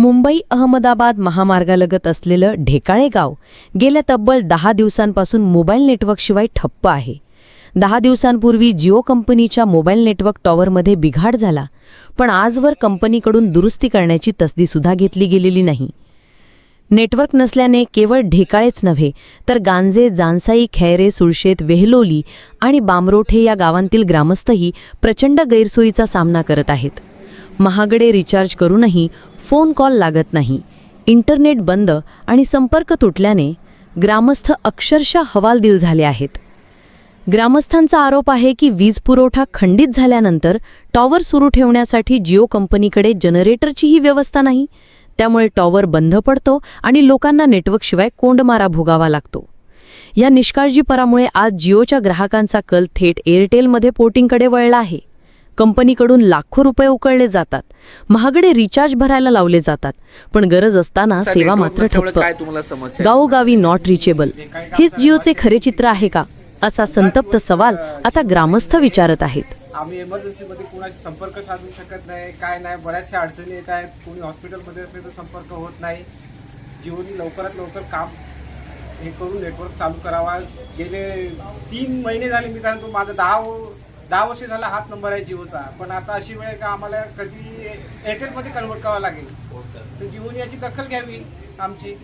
मुंबई अहमदाबाद महामार्गालगत असलेलं ढेकाळे गाव गेल्या तब्बल दहा दिवसांपासून मोबाईल नेटवर्कशिवाय ठप्प आहे. दहा दिवसांपूर्वी जिओ कंपनीच्या मोबाईल नेटवर्क टॉवरमध्ये बिघाड झाला पण आजवर कंपनीकडून दुरुस्ती करण्याची तसदीसुद्धा घेतली गेलेली नाही. नेटवर्क नसल्याने केवळ ढेकाळेच नव्हे तर गांजे जानसाई खैरे सुळशेत वेहलोली आणि बामरोठे या गावांतील ग्रामस्थही प्रचंड गैरसोयीचा सामना करत आहेत. महागडे रिचार्ज करूनही फोन कॉल लागत नाही. इंटरनेट बंद आणि संपर्क तुटल्याने ग्रामस्थ अक्षरशः हवालदिल झाले आहेत. ग्रामस्थांचा आरोप आहे की वीज पुरवठा खंडित झाल्यानंतर टॉवर सुरू ठेवण्यासाठी जिओ कंपनीकडे जनरेटरचीही व्यवस्था नाही. त्यामुळे टॉवर बंद पडतो आणि लोकांना नेटवर्कशिवाय कोंडमारा भोगावा लागतो. या निष्काळजीपणामुळे आज जिओच्या ग्राहकांचा कल थेट एअरटेलमध्ये पोर्टिंगकडे वळला आहे. कंपनीकडून लाखो रुपये उकळले जातात. महागडे रिचार्ज भरायला लावले जातात. पण गरज असताना सेवा मात्र ठप्प. काय तुम्हाला समस्या गावोगावी नॉट रिचेबल हेच जिओचे खरे चित्र आहे का? असा संतप्त सवाल आता ग्रामस्थ विचारत आहेत. आम्ही एमर्जन्सीमध्ये कुणाशी संपर्क साधू शकत नाही काय नाही बऱ्याचशा अडचणी येत आहेत. कोणी हॉस्पिटलमध्ये असले तर संपर्क होत नाही. जिओनी लवकरात लवकर काम हे करून नेटवर्क चालू करावा. गेले तीन महिने झाले मी सांगतो माझा दहा दहा वर्ष झाला हाच नंबर आहे जिओचा. पण आता अशी वेळ आहे का आम्हाला कधी एअरटेलमध्ये कन्वर्ट करावा लागेल? तर जिओनी याची दखल घ्यावी आमची.